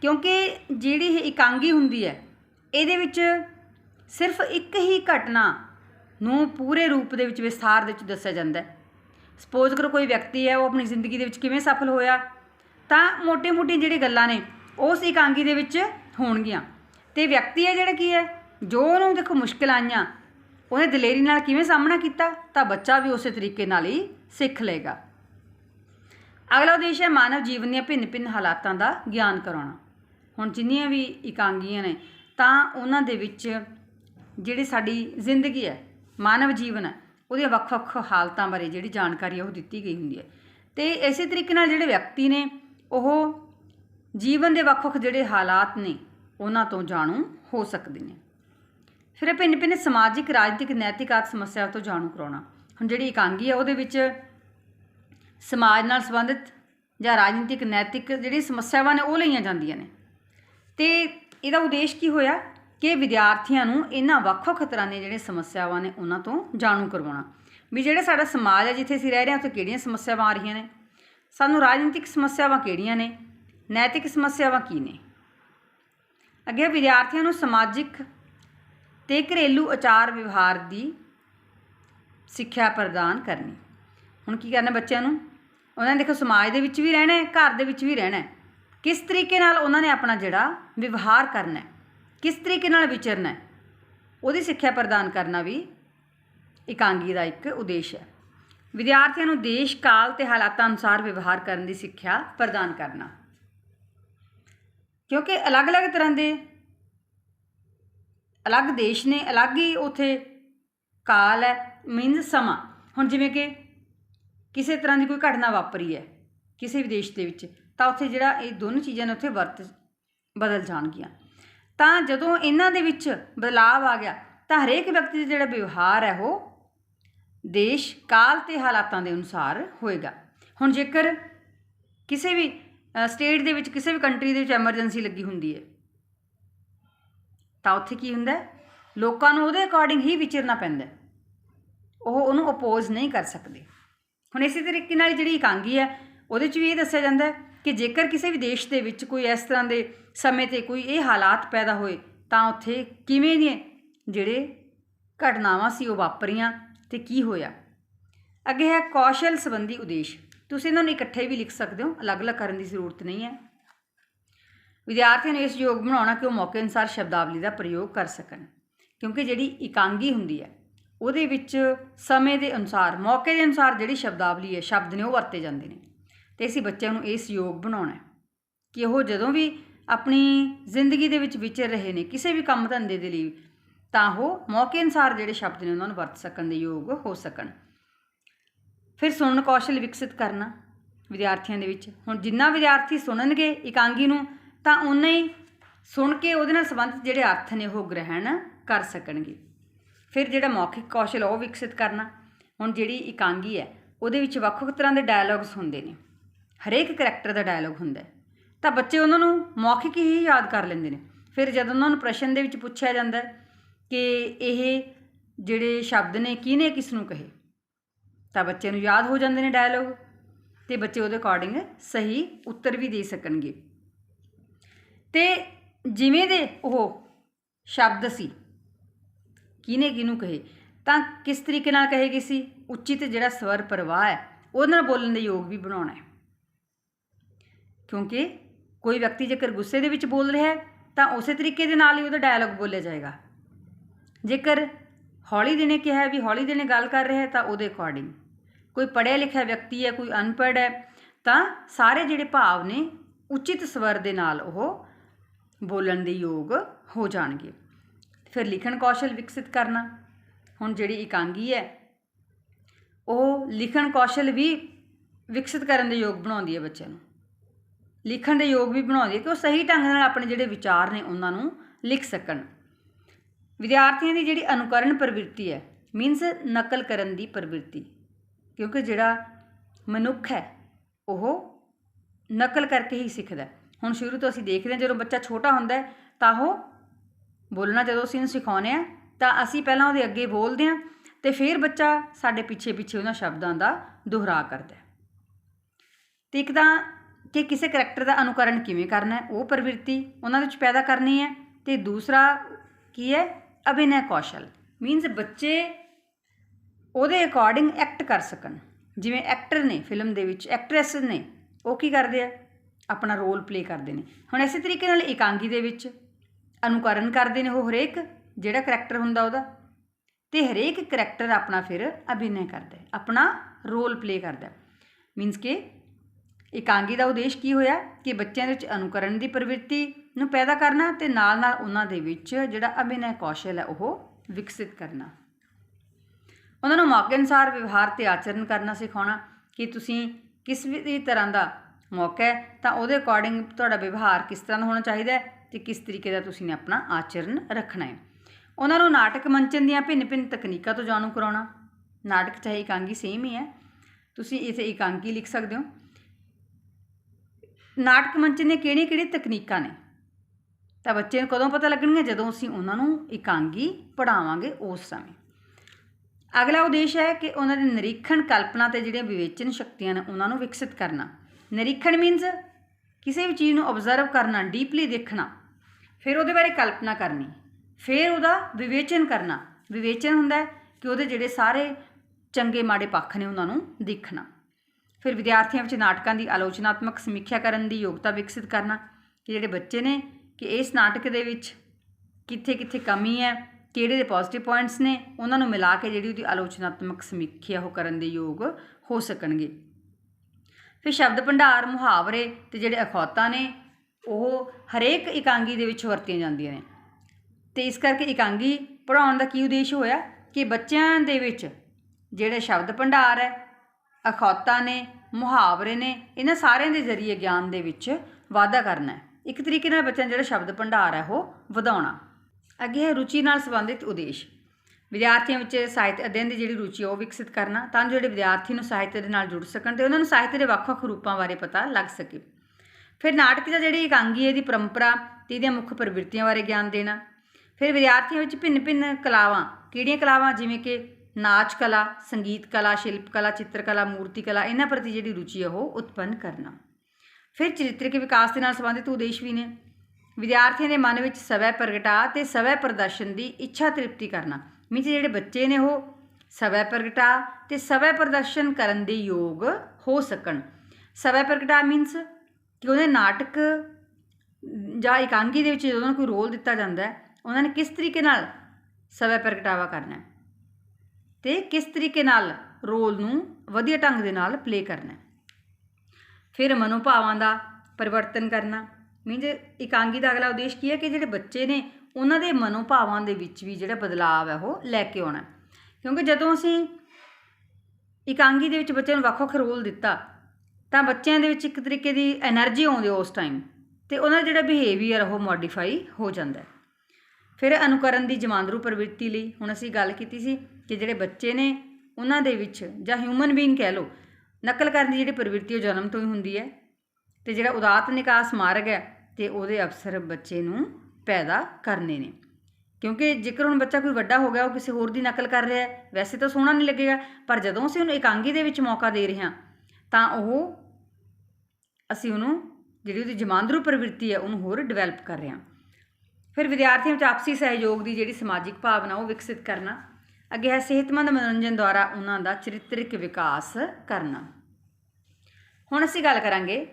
Speaker 1: ਕਿਉਂਕਿ ਜਿਹੜੀ ਇਹ ਇਕਾਂਗੀ ਹੁੰਦੀ ਹੈ, ਇਹਦੇ ਵਿੱਚ ਸਿਰਫ ਇੱਕ ਹੀ ਘਟਨਾ ਨੂੰ ਪੂਰੇ ਰੂਪ ਦੇ ਵਿੱਚ ਵਿਸਥਾਰ ਦੇ ਵਿੱਚ ਦੱਸਿਆ ਜਾਂਦਾ ਸਪੋਜ਼ ਕਰੋ ਕੋਈ ਵਿਅਕਤੀ ਹੈ, ਉਹ ਆਪਣੀ ਜ਼ਿੰਦਗੀ ਦੇ ਵਿੱਚ ਕਿਵੇਂ ਸਫਲ ਹੋਇਆ, ਤਾਂ ਮੋٹے-ਮੋٹੇ ਜਿਹੜੇ ਗੱਲਾਂ ਨੇ ਉਸ ਇਕਾਂਗੀ ਦੇ ਵਿੱਚ ਹੋਣਗੀਆਂ। ਤੇ ਵਿਅਕਤੀ ਹੈ ਜਿਹੜਾ ਕੀ ਹੈ, ਜੋ ਉਹਨੂੰ ਦੇਖੋ ਮੁਸ਼ਕਲ ਆਈਆਂ ਉਹਨੇ ਦਲੇਰੀ ਨਾਲ ਕਿਵੇਂ ਸਾਹਮਣਾ ਕੀਤਾ, ਤਾਂ ਬੱਚਾ ਵੀ ਉਸੇ ਤਰੀਕੇ ਨਾਲ ਹੀ ਸਿੱਖ ਲਏਗਾ। ਅਗਲਾ ਉਦੇਸ਼ ਹੈ ਮਾਨਵ ਜੀਵਨ ਦੀਆਂ ਭਿੰਨ-ਭਿੰਨ ਹਾਲਾਤਾਂ ਦਾ ਗਿਆਨ ਕਰਾਉਣਾ। ਹੁਣ ਜਿੰਨੀਆਂ ਵੀ ਇਕਾਂਗੀਆਂ ਨੇ, ਤਾਂ ਉਹਨਾਂ ਦੇ ਵਿੱਚ ਜਿਹੜੀ ਸਾਡੀ ਜ਼ਿੰਦਗੀ ਹੈ, ਮਾਨਵ ਜੀਵਨ ਹੈ, ਉਹਦੀਆਂ ਵੱਖ-ਵੱਖ ਹਾਲਤਾਂ ਬਾਰੇ ਜਿਹੜੀ ਜਾਣਕਾਰੀ ਉਹ ਦਿੱਤੀ ਗਈ ਹੁੰਦੀ ਹੈ। ਤੇ ਇਸੇ ਤਰੀਕੇ ਨਾਲ ਜਿਹੜੇ ਵਿਅਕਤੀ ਨੇ, ਉਹ ਜੀਵਨ ਦੇ ਵੱਖ-ਵੱਖ ਜਿਹੜੇ ਹਾਲਾਤ ਨੇ, ਉਹਨਾਂ ਤੋਂ ਜਾਣੂ ਹੋ ਸਕਦੇ ਨੇ। ਫਿਰ ਇਹ ਭਿੰਨ-ਭਿੰਨ ਸਮਾਜਿਕ, ਰਾਜਨੀਤਿਕ, ਨੈਤਿਕ ਆਦਿ ਸਮੱਸਿਆਵਾਂ ਤੋਂ ਜਾਣੂ ਕਰਾਉਣਾ। ਹੁਣ ਜਿਹੜੀ ਇਕਾਂਗੀ ਆ, ਉਹਦੇ ਵਿੱਚ ਸਮਾਜ ਨਾਲ ਸੰਬੰਧਿਤ ਜਾਂ ਰਾਜਨੀਤਿਕ, ਨੈਤਿਕ ਜਿਹੜੀ ਸਮੱਸਿਆਵਾਂ ਨੇ, ਉਹ ਲਈਆਂ ਜਾਂਦੀਆਂ ਨੇ। ਤੇ ਇਹਦਾ ਉਦੇਸ਼ ਕੀ ਹੋਇਆ? ਕਿ ਵਿਦਿਆਰਥੀਆਂ ਨੂੰ ਇਹਨਾਂ ਵੱਖ-ਵੱਖ ਤਰ੍ਹਾਂ ਦੀਆਂ ਜਿਹੜੀਆਂ ਸਮੱਸਿਆਵਾਂ ਨੇ, ਉਹਨਾਂ ਤੋਂ ਜਾਣੂ ਕਰਵਾਉਣਾ। ਵੀ ਜਿਹੜਾ ਸਾਡਾ ਸਮਾਜ ਹੈ, ਜਿੱਥੇ ਅਸੀਂ ਰਹਿ ਰਹੇ ਹਾਂ, ਉੱਥੇ ਕਿਹੜੀਆਂ ਸਮੱਸਿਆਵਾਂ ਆ ਰਹੀਆਂ ਨੇ? ਸਾਨੂੰ ਰਾਜਨੀਤਿਕ ਸਮੱਸਿਆਵਾਂ ਕਿਹੜੀਆਂ ਨੇ? ਨੈਤਿਕ ਸਮੱਸਿਆਵਾਂ ਕੀ ਨੇ? ਅੱਗੇ ਵਿਦਿਆਰਥੀਆਂ ਨੂੰ ਸਮਾਜਿਕ ਅਤੇ ਘਰੇਲੂ ਆਚਾਰ ਵਿਵਹਾਰ ਦੀ ਸਿੱਖਿਆ ਪ੍ਰਦਾਨ ਕਰਨੀ। ਹੁਣ ਕੀ ਕਰਨਾ ਬੱਚਿਆਂ ਨੂੰ? ਉਹਨਾਂ ਨੇ ਦੇਖੋ ਸਮਾਜ ਦੇ ਵਿੱਚ ਵੀ ਰਹਿਣਾ ਹੈ, ਘਰ ਦੇ ਵਿੱਚ ਵੀ ਰਹਿਣਾ ਹੈ। ਕਿਸ ਤਰੀਕੇ ਨਾਲ ਉਹਨਾਂ ਨੇ ਆਪਣਾ ਜਿਹੜਾ ਵਿਵਹਾਰ ਕਰਨਾ ਕਿਸ ਤਰੀਕੇ ਨਾਲ ਵਿਚਰਨਾ ਉਹਦੀ ਸਿੱਖਿਆ ਪ੍ਰਦਾਨ ਕਰਨਾ ਵੀ ਇਕਾਂਗੀ ਦਾ ਇੱਕ ਉਦੇਸ਼ ਹੈ। ਵਿਦਿਆਰਥੀਆਂ ਨੂੰ ਦੇਸ਼, ਕਾਲ ਤੇ ਹਾਲਾਤਾਂ ਅਨੁਸਾਰ ਵਿਵਹਾਰ ਕਰਨ ਦੀ ਸਿੱਖਿਆ ਪ੍ਰਦਾਨ ਕਰਨਾ। ਕਿਉਂਕਿ ਅਲੱਗ-ਅਲੱਗ ਤਰ੍ਹਾਂ ਦੇ ਅਲੱਗ ਦੇਸ਼ ਨੇ, ਅਲੱਗ ਹੀ ਉਥੇ ਕਾਲ ਹੈ ਮੀਨਸ ਸਮਾਂ। ਹੁਣ ਜਿਵੇਂ ਕਿ ਕਿਸੇ ਤਰ੍ਹਾਂ ਦੀ ਕੋਈ ਘਟਨਾ ਵਾਪਰੀ ਹੈ, ਕਿਸੇ ਵੀ ਦੇਸ਼ ਦੇ ਵਿੱਚ, ਤਾਂ ਉੱਥੇ ਜਿਹੜਾ ਇਹ ਦੋਨੋਂ ਚੀਜ਼ਾਂ ਨੇ ਉੱਥੇ ਵਰਤ ਬਦਲ ਜਾਣਗੀਆਂ। ਤਾਂ ਜਦੋਂ ਇਹਨਾਂ ਦੇ ਵਿੱਚ ਬਦਲਾਅ ਆ ਗਿਆ, ਤਾਂ ਹਰੇਕ ਵਿਅਕਤੀ ਦਾ ਜਿਹੜਾ ਵਿਵਹਾਰ ਹੈ, ਉਹ ਦੇਸ਼ ਕਾਲ ਤੇ ਹਾਲਾਤਾਂ ਦੇ ਅਨੁਸਾਰ ਹੋਏਗਾ। ਹੁਣ ਜੇਕਰ ਕਿਸੇ ਵੀ ਸਟੇਟ ਦੇ ਵਿੱਚ, ਕਿਸੇ ਵੀ ਕੰਟਰੀ ਦੇ ਵਿੱਚ ਐਮਰਜੈਂਸੀ ਲੱਗੀ ਹੁੰਦੀ ਹੈ ਤਾਂ ਉੱਥੇ ਕੀ ਹੁੰਦਾ ਲੋਕਾਂ ਨੂੰ ਉਹਦੇ ਅਕੋਰਡਿੰਗ ਹੀ ਵਿਚਰਨਾ ਪੈਂਦਾ ਉਹ ਉਹਨੂੰ ਅਪੋਜ਼ ਨਹੀਂ ਕਰ ਸਕਦੇ। ਹੁਣ ਇਸੇ ਤਰੀਕੇ ਨਾਲ ਜਿਹੜੀ ਇਕਾਂਗੀ ਹੈ, ਉਹਦੇ 'ਚ ਵੀ ਇਹ ਦੱਸਿਆ ਜਾਂਦਾ ਕਿ ਜੇਕਰ ਕਿਸੇ ਵੀ ਦੇਸ਼ ਦੇ ਵਿੱਚ ਕੋਈ ਇਸ ਤਰ੍ਹਾਂ ਦੇ ਸਮੇਂ ਤੇ ਕੋਈ ਇਹ ਹਾਲਾਤ ਪੈਦਾ ਹੋਏ, ਤਾਂ ਉੱਥੇ ਕਿਵੇਂ ਦੇ ਜਿਹੜੇ ਘਟਨਾਵਾਂ ਸੀ ਉਹ ਵਾਪਰੀਆਂ ਤੇ ਕੀ ਹੋਇਆ? ਅੱਗੇ ਹੈ ਕੌਸ਼ਲ ਸੰਬੰਧੀ ਉਦੇਸ਼। ਤੁਸੀਂ ਇਹਨਾਂ ਨੂੰ ਇਕੱਠੇ ਵੀ ਲਿਖ ਸਕਦੇ ਹੋ, ਅਲੱਗ-ਅਲੱਗ ਕਰਨ ਦੀ ਜ਼ਰੂਰਤ ਨਹੀਂ ਹੈ। ਵਿਦਿਆਰਥੀਆਂ ਨੂੰ ਇਸ ਯੋਗ ਬਣਾਉਣਾ ਕਿ ਉਹ ਮੌਕੇ ਅਨੁਸਾਰ ਸ਼ਬਦਾਵਲੀ ਦਾ ਪ੍ਰਯੋਗ ਕਰ ਸਕਣ। ਕਿਉਂਕਿ ਜਿਹੜੀ ਇਕਾਂਗੀ ਹੁੰਦੀ ਹੈ, ਉਹਦੇ ਵਿੱਚ ਸਮੇਂ ਦੇ ਅਨੁਸਾਰ, ਮੌਕੇ ਦੇ ਅਨੁਸਾਰ ਜਿਹੜੀ ਸ਼ਬਦਾਵਲੀ ਹੈ, ਸ਼ਬਦ ਨੇ ਉਹ ਵਰਤੇ ਜਾਂਦੇ ਨੇ। ਤੇ ਅਸੀਂ ਬੱਚਿਆਂ ਨੂੰ ਇਸ ਯੋਗ ਬਣਾਉਣਾ ਹੈ ਕਿ ਉਹ ਜਦੋਂ ਵੀ ਆਪਣੀ ਜ਼ਿੰਦਗੀ ਦੇ ਵਿੱਚ ਵਿਚਰ ਰਹੇ ਨੇ ਕਿਸੇ ਵੀ ਕੰਮ ਧੰਦੇ ਦੇ ਲਈ, ਤਾਂ ਉਹ ਮੌਕੇ ਅਨੁਸਾਰ ਜਿਹੜੇ ਸ਼ਬਦ ਨੇ ਉਹਨਾਂ ਨੂੰ ਵਰਤ ਸਕਣ ਦੇ ਯੋਗ ਹੋ ਸਕਣ। ਫਿਰ ਸੁਣਨ ਕੌਸ਼ਲ ਵਿਕਸਿਤ ਕਰਨਾ ਵਿਦਿਆਰਥੀਆਂ ਦੇ ਵਿੱਚ। ਹੁਣ ਜਿੰਨਾ ਵਿਦਿਆਰਥੀ ਸੁਣਨਗੇ ਇਕਾਂਗੀ ਨੂੰ ਤਾਂ ਉਹਨੇ ਹੀ ਸੁਣ ਕੇ ਉਹਦੇ ਨਾਲ ਸੰਬੰਧਿਤ ਜਿਹੜੇ ਅਰਥ ਨੇ ਉਹ ਗ੍ਰਹਿਣ ਕਰ ਸਕਣਗੇ। ਫਿਰ ਜਿਹੜਾ ਮੌਖਿਕ ਕੌਸ਼ਲ ਉਹ ਵਿਕਸਿਤ ਕਰਨਾ। ਹੁਣ ਜਿਹੜੀ ਇਕਾਂਗੀ ਹੈ, ਉਹਦੇ ਵਿੱਚ ਵੱਖ-ਵੱਖ ਤਰ੍ਹਾਂ ਦੇ ਡਾਇਲੌਗਸ ਹੁੰਦੇ ਨੇ। ਹਰੇਕ ਕਰੈਕਟਰ ਦਾ ਡਾਇਲੌਗ ਹੁੰਦਾ ਤਾਂ ਬੱਚੇ ਉਹਨਾਂ ਨੂੰ ਮੌਖਿਕ ਹੀ ਯਾਦ ਕਰ ਲੈਂਦੇ ਨੇ। ਫਿਰ ਜਦੋਂ ਉਹਨਾਂ ਨੂੰ ਪ੍ਰਸ਼ਨ ਦੇ ਵਿੱਚ ਪੁੱਛਿਆ ਜਾਂਦਾ ਕਿ ਇਹ ਜਿਹੜੇ ਸ਼ਬਦ ਨੇ, ਕਿਹਨੇ ਕਿਸ ਨੂੰ ਕਹੇ? ਤਾਂ ਬੱਚੇ ਨੂੰ ਯਾਦ ਹੋ ਜਾਂਦੇ ਨੇ ਡਾਇਲੌਗ ਤੇ ਬੱਚੇ ਉਹਦੇ ਅਕੋਰਡਿੰਗ ਸਹੀ ਉੱਤਰ ਵੀ ਦੇ ਸਕਣਗੇ। ਤੇ ਜਿਵੇਂ ਦੇ ਉਹ ਸ਼ਬਦ ਸੀ, ਕਿਹਨੇ ਕਿਹਨੂੰ ਕਹੇ? ਤਾਂ ਕਿਸ ਤਰੀਕੇ ਨਾਲ ਕਹੇਗੀ ਸੀ? ਉਚਿਤ ਜਿਹੜਾ ਸਵਰ ਪ੍ਰਵਾਹ ਹੈ, ਉਹਦੇ ਨਾਲ ਬੋਲਣ ਦੇ ਯੋਗ ਵੀ ਬਣਾਉਣਾ ਹੈ। ਕਿਉਂਕਿ ਕੋਈ ਵਿਅਕਤੀ ਜੇਕਰ ਗੁੱਸੇ ਦੇ ਵਿੱਚ ਬੋਲ ਰਿਹਾ ਹੈ, ਤਾਂ ਉਸੇ ਤਰੀਕੇ ਦੇ ਨਾਲ ਹੀ ਉਹਦਾ ਡਾਇਲੌਗ ਬੋਲਿਆ ਜਾਏਗਾ। ਜੇਕਰ ਹੌਲੀ ਦੇਣੇ ਕਿਹਾ ਵੀ ਹੌਲੀ ਦੇਣੇ ਗੱਲ ਕਰ ਰਿਹਾ ਹੈ, ਤਾਂ ਉਹਦੇ ਅਕੋਰਡਿੰਗ ਕੋਈ ਪੜ੍ਹਿਆ ਲਿਖਿਆ ਵਿਅਕਤੀ ਹੈ, ਕੋਈ ਅਨਪੜ੍ਹ ਹੈ, ਤਾਂ ਸਾਰੇ ਜਿਹੜੇ ਭਾਵ ਨੇ ਉਚਿਤ ਸਵਰ ਦੇ ਨਾਲ ਉਹ ਬੋਲਣ ਦੇ ਯੋਗ ਹੋ ਜਾਣਗੇ। ਫਿਰ ਲਿਖਣ ਕੌਸ਼ਲ ਵਿਕਸਿਤ ਕਰਨਾ, ਹੁਣ ਜਿਹੜੀ ਇਕਾਂਗੀ ਹੈ, ਉਹ ਲਿਖਣ ਕੌਸ਼ਲ ਵੀ ਵਿਕਸਿਤ ਕਰਨ ਦੇ ਯੋਗ ਬਣਾਉਂਦੀ ਹੈ ਬੱਚਿਆਂ ਨੂੰ। ਲਿਖਣ ਦੇ ਯੋਗ ਵੀ ਬਣਾਉਂਦੀ ਹੈ ਕਿ ਉਹ ਸਹੀ ਢੰਗ ਨਾਲ ਆਪਣੇ ਜਿਹੜੇ ਵਿਚਾਰ ਨੇ ਉਹਨਾਂ ਨੂੰ ਲਿਖ ਸਕਣ। ਵਿਦਿਆਰਥੀਆਂ ਦੀ ਜਿਹੜੀ ਅਨੁਕਰਨ ਪ੍ਰਵਿਰਤੀ ਹੈ ਮੀਨਸ ਨਕਲ ਕਰਨ ਦੀ ਪ੍ਰਵਿਰਤੀ, ਕਿਉਂਕਿ ਜਿਹੜਾ ਮਨੁੱਖ ਹੈ, ਉਹ ਨਕਲ ਕਰਕੇ ਹੀ ਸਿੱਖਦਾ ਹੈ। ਹੁਣ ਸ਼ੁਰੂ ਤੋਂ ਅਸੀਂ ਦੇਖਦੇ ਹਾਂ, ਜਦੋਂ ਬੱਚਾ ਛੋਟਾ ਹੁੰਦਾ ਤਾਂ ਉਹ ਬੋਲਣਾ ਜਦੋਂ ਅਸੀਂ ਉਹਨੂੰ ਸਿਖਾਉਂਦੇ ਆ ਤਾਂ ਅਸੀਂ ਪਹਿਲਾਂ ਉਹਦੇ ਅੱਗੇ ਬੋਲਦੇ ਹਾਂ ਤੇ ਫਿਰ ਬੱਚਾ ਸਾਡੇ ਪਿੱਛੇ ਪਿੱਛੇ ਉਹਨਾਂ ਸ਼ਬਦਾਂ ਦਾ ਦੁਹਰਾ ਕਰਦਾ ਹੈ। ਤੇ ਇੱਕ ਤਾਂ ਕਿ ਕਿਸੇ ਕਰੈਕਟਰ ਦਾ ਅਨੁਕਰਨ ਕਿਵੇਂ ਕਰਨਾ ਹੈ, ਉਹ ਪ੍ਰਵਿਰਤੀ ਉਹਨਾਂ ਦੇ ਵਿੱਚ ਪੈਦਾ ਕਰਨੀ ਹੈ ਤੇ ਦੂਸਰਾ ਕੀ ਹੈ, ਅਭਿਨੈ ਕੌਸ਼ਲ। ਮੀਨਸ ਬੱਚੇ ਉਹਦੇ ਅਕੋਰਡਿੰਗ ਐਕਟ ਕਰ ਸਕਣ। ਜਿਵੇਂ ਐਕਟਰ ਨੇ ਫਿਲਮ ਦੇ ਵਿੱਚ ਐਕਟ੍ਰੈਸ ਨੇ, ਉਹ ਕੀ ਕਰਦੇ ਆ? ਆਪਣਾ ਰੋਲ ਪਲੇ ਕਰਦੇ ਨੇ। ਹੁਣ ਇਸੇ ਤਰੀਕੇ ਨਾਲ ਇਕਾਂਗੀ ਦੇ ਵਿੱਚ ਅਨੁਕਰਨ ਕਰਦੇ ਨੇ ਉਹ ਹਰੇਕ, ਜਿਹੜਾ ਕਰੈਕਟਰ ਹੁੰਦਾ ਉਹਦਾ। ਤੇ ਹਰੇਕ ਕਰੈਕਟਰ ਆਪਣਾ ਫਿਰ ਅਭਿਨੈ ਕਰਦਾ ਹੈ, ਆਪਣਾ ਰੋਲ ਪਲੇ ਕਰਦਾ ਹੈ। ਮੀਨਸ ਕਿ ਇਕਾਂਗੀ ਦਾ ਉਦੇਸ਼ ਕੀ ਹੋਇਆ? ਕਿ ਬੱਚਿਆਂ ਦੇ ਵਿੱਚ ਅਨੁਕਰਨ ਦੀ ਪ੍ਰਵਿਰਤੀ ਨੂੰ ਪੈਦਾ ਕਰਨਾ ਤੇ ਨਾਲ ਨਾਲ ਉਹਨਾਂ ਦੇ ਵਿੱਚ ਜਿਹੜਾ ਅਭਿਨੈ ਕੌਸ਼ਲ ਹੈ ਉਹ ਵਿਕਸਿਤ ਕਰਨਾ। ਉਹਨਾਂ ਨੂੰ ਮੌਕੇ ਅਨੁਸਾਰ ਵਿਵਹਾਰ ਤੇ ਆਚਰਣ ਕਰਨਾ ਸਿਖਾਉਣਾ ਕਿ ਤੁਸੀਂ ਕਿਸ ਵੀ ਤਰ੍ਹਾਂ ਦਾ ਮੌਕਾ ਹੈ, ਤਾਂ ਉਹਦੇ ਅਕੋਰਡਿੰਗ ਤੁਹਾਡਾ ਵਿਵਹਾਰ ਕਿਸ ਤਰ੍ਹਾਂ ਦਾ ਹੋਣਾ ਚਾਹੀਦਾ ਹੈ ਤੇ ਕਿਸ ਤਰੀਕੇ ਦਾ ਤੁਸੀਂ ਨੇ ਆਪਣਾ ਆਚਰਣ ਰੱਖਣਾ ਹੈ। ਉਹਨਾਂ ਨੂੰ ਨਾਟਕ ਮੰਚਨ ਦੀਆਂ ਭਿੰਨ-ਭਿੰਨ ਤਕਨੀਕਾਂ ਤੋਂ ਜਾਣੂ ਕਰਾਉਣਾ, ਨਾਟਕ ਚਾਹੇ ਇਕਾਂਗੀ ਸੇਮ ਹੀ ਹੈ, ਤੁਸੀਂ ਇਥੇ ਇਕਾਂਗੀ ਲਿਖ ਸਕਦੇ ਹੋ। ਨਾਟਕ ਮੰਚਨ ਦੀਆਂ ਕਿਹੜੀਆਂ-ਕਿਹੜੀਆਂ ਤਕਨੀਕਾਂ ਨੇ? ਤਾਂ ਬੱਚੇ ਨੂੰ ਕਦੋਂ ਪਤਾ ਲੱਗਣਗੇ ਜਦੋਂ ਅਸੀਂ ਉਹਨਾਂ ਨੂੰ ਇਕਾਂਗੀ ਪੜਾਵਾਂਗੇ ਉਸ ਸਮੇਂ। ਅਗਲਾ ਉਦੇਸ਼ ਹੈ ਕਿ ਉਹਨਾਂ ਦੇ ਨਿਰੀਖਣ ਕਲਪਨਾ ਤੇ ਜਿਹੜੀਆਂ ਵਿਵੇਚਨ ਸ਼ਕਤੀਆਂ ਨੇ ਉਹਨਾਂ ਨੂੰ ਵਿਕਸਿਤ ਕਰਨਾ। ਨਿਰੀਖਣ ਮੀਨਸ ਕਿਸੇ ਵੀ ਚੀਜ਼ ਨੂੰ ਆਬਜ਼ਰਵ ਕਰਨਾ ਡੀਪਲੀ ਦੇਖਣਾ, ਫਿਰ ਉਹਦੇ ਬਾਰੇ ਕਲਪਨਾ ਕਰਨੀ, ਫਿਰ ਉਹਦਾ ਵਿਵੇਚਨ ਕਰਨਾ। ਵਿਵੇਚਨ ਹੁੰਦਾ ਕਿ ਉਹਦੇ ਜਿਹੜੇ ਸਾਰੇ ਚੰਗੇ ਮਾੜੇ ਪੱਖ ਨੇ ਉਹਨਾਂ ਨੂੰ ਦੇਖਣਾ। ਫਿਰ ਵਿਦਿਆਰਥੀਆਂ ਵਿੱਚ ਨਾਟਕਾਂ ਦੀ ਆਲੋਚਨਾਤਮਕ ਸਮੀਖਿਆ ਕਰਨ ਦੀ ਯੋਗਤਾ ਵਿਕਸਿਤ ਕਰਨਾ ਕਿ ਜਿਹੜੇ ਬੱਚੇ ਨੇ ਕਿ ਇਸ ਨਾਟਕ ਦੇ ਵਿੱਚ ਕਿੱਥੇ ਕਿੱਥੇ ਕਮੀ ਹੈ, ਕਿਹੜੇ ਦੇ ਪੋਜ਼ਿਟਿਵ ਪੁਆਇੰਟਸ ਨੇ, ਉਹਨਾਂ ਨੂੰ ਮਿਲਾ ਕੇ ਜਿਹੜੀ ਉਹਦੀ ਆਲੋਚਨਾਤਮਕ ਸਮੀਖਿਆ ਉਹ ਕਰਨ ਦੇ ਯੋਗ ਹੋ ਸਕਣਗੇ। ਫਿਰ ਸ਼ਬਦ ਭੰਡਾਰ, ਮੁਹਾਵਰੇ ਤੇ ਜਿਹੜੇ ਅਖੌਤਾਂ ਨੇ, ਉਹ ਹਰੇਕ ਇਕਾਂਗੀ ਦੇ ਵਿੱਚ ਵਰਤੀਆਂ ਜਾਂਦੀਆਂ ਨੇ। ਤੇ ਇਸ ਕਰਕੇ ਇਕਾਂਗੀ ਪੜਾਉਣ ਦਾ ਕੀ ਉਦੇਸ਼ ਹੋਇਆ? ਕਿ ਬੱਚਿਆਂ ਦੇ ਵਿੱਚ ਜਿਹੜੇ ਸ਼ਬਦ ਭੰਡਾਰ ਹੈ, ਅਖੌਤਾਂ ਨੇ, ਮੁਹਾਵਰੇ ਨੇ, ਇਹਨਾਂ ਸਾਰਿਆਂ ਦੇ ਜ਼ਰੀਏ ਗਿਆਨ ਦੇ ਵਿੱਚ ਵਾਧਾ ਕਰਨਾ ਹੈ। ਇੱਕ ਤਰੀਕੇ ਨਾਲ ਬੱਚਿਆਂ ਦਾ ਜਿਹੜਾ ਸ਼ਬਦ ਭੰਡਾਰ ਹੈ, ਉਹ ਵਧਾਉਣਾ। ਅੱਗੇ ਹੈ ਰੁਚੀ ਨਾਲ ਸੰਬੰਧਿਤ ਉਦੇਸ਼। ਵਿਦਿਆਰਥੀਆਂ ਵਿੱਚ ਸਾਹਿਤ ਅਧਿਐਨ ਦੀ ਜਿਹੜੀ ਰੁਚੀ ਹੈ ਉਹ ਵਿਕਸਿਤ ਕਰਨਾ, ਤਾਂ ਜੋ ਜਿਹੜੇ ਵਿਦਿਆਰਥੀ ਨੂੰ ਸਾਹਿਤ ਦੇ ਨਾਲ ਜੁੜ ਸਕਣ ਤੇ ਉਹਨਾਂ ਨੂੰ ਸਾਹਿਤ ਦੇ ਵੱਖ-ਵੱਖ ਰੂਪਾਂ ਬਾਰੇ ਪਤਾ ਲੱਗ ਸਕੇ। ਫਿਰ ਨਾਟਕ ਜਾਂ ਜਿਹੜੀ ਇਕਾਂਗੀ ਹੈ ਇਹਦੀ ਪਰੰਪਰਾ ਤੇ ਇਹਦੀਆਂ ਮੁੱਖ ਪ੍ਰਵਿਰਤੀਆਂ ਬਾਰੇ ਗਿਆਨ ਦੇਣਾ। ਫਿਰ ਵਿਦਿਆਰਥੀਆਂ ਵਿੱਚ ਭਿੰਨ-ਭਿੰਨ ਕਲਾਵਾਂ, ਕਿਹੜੀਆਂ ਕਲਾਵਾਂ? ਜਿਵੇਂ ਕਿ ਨਾਚ ਕਲਾ, ਸੰਗੀਤ ਕਲਾ, ਸ਼ਿਲਪ ਕਲਾ ਚਿੱਤਰ ਕਲਾ ਮੂਰਤੀ ਕਲਾ, ਇਹਨਾਂ ਪ੍ਰਤੀ ਜਿਹੜੀ ਰੁਚੀ ਹੈ ਉਹ ਉਤਪੰਨ ਕਰਨਾ। ਫਿਰ ਚਰਿੱਤਰਕ ਵਿਕਾਸ ਦੇ ਨਾਲ ਸੰਬੰਧਿਤ ਉਦੇਸ਼ ਵੀ ਨੇ। ਵਿਦਿਆਰਥੀਆਂ ਦੇ ਮਨ ਵਿੱਚ ਸਵੈ ਪ੍ਰਗਟਾ ਤੇ ਸਵੈ ਪ੍ਰਦਰਸ਼ਨ ਦੀ ਇੱਛਾ ਤ੍ਰਿਪਤੀ ਕਰਨਾ। ਮੀਨਸ ਜਿਹੜੇ ਬੱਚੇ ਨੇ ਉਹ ਸਵੈ ਪ੍ਰਗਟਾ ਤੇ ਸਵੈ ਪ੍ਰਦਰਸ਼ਨ ਕਰਨ ਦੇ ਯੋਗ ਹੋ ਸਕਣ। ਸਵੈ ਪ੍ਰਗਟਾ ਮੀਨਸ ਕਿ ਉਹਨੇ ਨਾਟਕ ਜਾਂ ਇਕਾਂਗੀ ਦੇ ਵਿੱਚ ਜਦੋਂ ਕੋਈ ਰੋਲ ਦਿੱਤਾ ਜਾਂਦਾ ਹੈ, ਉਹਨਾਂ ਨੇ ਕਿਸ ਤਰੀਕੇ ਨਾਲ ਸਵੈ ਪ੍ਰਗਟਾਵਾ ਕਰਨਾ ਹੈ ਤੇ ਕਿਸ ਤਰੀਕੇ ਨਾਲ ਰੋਲ ਨੂੰ ਵਧੀਆ ਢੰਗ ਦੇ ਨਾਲ ਪਲੇ ਕਰਨਾ ਹੈ। ਫਿਰ ਮਨੋਭਾਵਾਂ ਦਾ ਪਰਿਵਰਤਨ ਕਰਨਾ। ਮੀਨਸ ਇਕਾਂਗੀ ਦਾ ਅਗਲਾ ਉਦੇਸ਼ ਕੀ ਹੈ ਕਿ ਜਿਹੜੇ ਬੱਚੇ ਨੇ ਉਹਨਾਂ ਦੇ ਮਨੋਭਾਵਾਂ ਦੇ ਵਿੱਚ ਵੀ ਜਿਹੜਾ ਬਦਲਾਅ ਹੈ ਉਹ ਲੈ ਕੇ ਆਉਣਾ ਕਿਉਂਕਿ ਜਦੋਂ ਅਸੀਂ ਇਕਾਂਗੀ ਦੇ ਵਿੱਚ ਬੱਚਿਆਂ ਨੂੰ ਵੱਖ-ਵੱਖ ਰੋਲ ਦਿੱਤਾ, ਤਾਂ ਬੱਚਿਆਂ ਦੇ ਵਿੱਚ ਇੱਕ ਤਰੀਕੇ ਦੀ એનર્ਜੀ ਆਉਂਦੀ ਉਸ ਟਾਈਮ ਤੇ ਉਹਨਾਂ ਦਾ ਜਿਹੜਾ ਬਿਹੇਵੀਅਰ ਉਹ ਮੋਡੀਫਾਈ ਹੋ ਜਾਂਦਾ ਫਿਰ ਅਨੁਕਰਨ ਦੀ ਜਮਾਂਦਰੂ ਪ੍ਰਵਿਰਤੀ ਲਈ ਹੁਣ ਅਸੀਂ ਗੱਲ ਕੀਤੀ ਸੀ ਕਿ ਜਿਹੜੇ ਬੱਚੇ ਨੇ ਉਹਨਾਂ ਦੇ ਵਿੱਚ ਜਾਂ ਹਿਊਮਨ ਬੀਇੰਗ ਕਹਿ ਲਓ, ਨਕਲ ਕਰਨ ਦੀ ਜਿਹੜੀ ਪ੍ਰਵਿਰਤੀ ਉਹ ਜਨਮ ਤੋਂ ਹੀ ਹੁੰਦੀ ਹੈ ਤੇ ਜਿਹੜਾ ਉਦਾਤ ਨਿਕਾਸ ਮਾਰਗ ਹੈ ਤੇ ਉਹਦੇ ਅਫਸਰ ਬੱਚੇ ਨੂੰ ਪੈਦਾ ਕਰਨੇ ਨੇ। ਕਿਉਂਕਿ ਜੇਕਰ ਹੁਣ ਬੱਚਾ ਕੋਈ ਵੱਡਾ ਹੋ ਗਿਆ, ਉਹ ਕਿਸੇ ਹੋਰ ਦੀ ਨਕਲ ਕਰ ਰਿਹਾ ਹੈ, ਵੈਸੇ ਤਾਂ ਸੋਹਣਾ ਨਹੀਂ ਲੱਗੇਗਾ, ਪਰ ਜਦੋਂ ਅਸੀਂ ਉਹਨੂੰ ਇਕਾਂਗੀ ਦੇ ਵਿੱਚ ਮੌਕਾ ਦੇ ਰਹੇ ਹਾਂ, ਤਾਂ ਉਹ ਅਸੀਂ ਉਹਨੂੰ ਜਿਹੜੀ ਉਹਦੀ ਜਮਾਂਦਰੂ ਪ੍ਰਵਿਰਤੀ ਹੈ, ਉਹਨੂੰ ਹੋਰ ਡਿਵੈਲਪ ਕਰ ਰਹੇ ਹਾਂ। ਫਿਰ ਵਿਦਿਆਰਥੀਆਂ ਵਿੱਚ ਆਪਸੀ ਸਹਿਯੋਗ ਦੀ ਜਿਹੜੀ ਸਮਾਜਿਕ ਭਾਵਨਾ, ਉਹ ਵਿਕਸਿਤ ਕਰਨਾ, ਅੱਗੇ ਹੈ ਸਿਹਤਮੰਦ ਮਨੋਰੰਜਨ ਦੁਆਰਾ ਉਹਨਾਂ ਦਾ ਚਰਿੱਤਰਿਕ ਵਿਕਾਸ ਕਰਨਾ। ਹੁਣ ਅਸੀਂ ਗੱਲ ਕਰਾਂਗੇ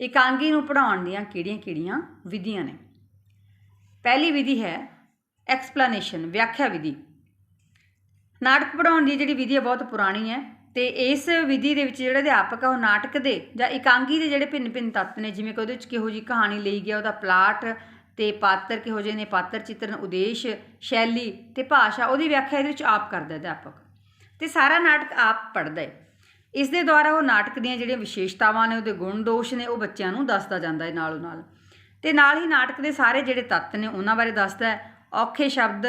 Speaker 1: ਇਕਾਂਗੀ ਨੂੰ ਪੜਾਉਣ ਦੀਆਂ ਕਿਹੜੀਆਂ-ਕਿਹੜੀਆਂ ਵਿਧੀਆਂ ਨੇ। ਪਹਿਲੀ ਵਿਧੀ ਹੈ ਐਕਸਪਲੇਨੇਸ਼ਨ ਵਿਆਖਿਆ ਵਿਧੀ। ਨਾਟਕ ਪੜਾਉਣ ਦੀ ਜਿਹੜੀ ਵਿਧੀ ਹੈ ਬਹੁਤ ਪੁਰਾਣੀ ਹੈ ਤੇ ਇਸ ਵਿਧੀ ਦੇ ਵਿੱਚ ਜਿਹੜਾ ਅਧਿਆਪਕ ਹੈ ਉਹ ਨਾਟਕ ਦੇ ਜਾਂ ਇਕਾਂਗੀ ਦੇ ਜਿਹੜੇ ਭਿੰਨ-ਭਿੰਨ ਤੱਤ ਨੇ, ਜਿਵੇਂ ਕਿ ਉਹਦੇ ਵਿੱਚ ਕਿਹੋ ਜੀ ਕਹਾਣੀ ਲਈ ਗਿਆ ਉਹਦਾ ਪਲਾਟ ਤੇ ਪਾਤਰ ਕਿਹੋ ਜਿਹੇ ਨੇ, ਪਾਤਰ ਚਿੱਤਰਨ ਉਦੇਸ਼, ਸ਼ੈਲੀ ਤੇ ਭਾਸ਼ਾ, ਉਹਦੀ ਵਿਆਖਿਆ ਇਹਦੇ ਵਿੱਚ ਆਪ ਕਰਦਾ ਅਧਿਆਪਕ। ਤੇ ਸਾਰਾ ਨਾਟਕ ਆਪ ਪੜ੍ਹਦਾ ਹੈ। ਇਸ ਦੇ ਦੁਆਰਾ ਉਹ ਨਾਟਕ ਦੀਆਂ ਜਿਹੜੀਆਂ ਵਿਸ਼ੇਸ਼ਤਾਵਾਂ ਨੇ, ਉਹਦੇ ਗੁਣ ਦੋਸ਼ ਨੇ, ਉਹ ਬੱਚਿਆਂ ਨੂੰ ਦੱਸਦਾ ਜਾਂਦਾ ਹੈ ਨਾਲੋਂ ਨਾਲ ਤੇ ਨਾਲ ਹੀ ਨਾਟਕ ਦੇ ਸਾਰੇ ਜਿਹੜੇ ਤੱਤ ਨੇ ਉਹਨਾਂ ਬਾਰੇ ਦੱਸਦਾ ਹੈ। ਔਖੇ ਸ਼ਬਦ,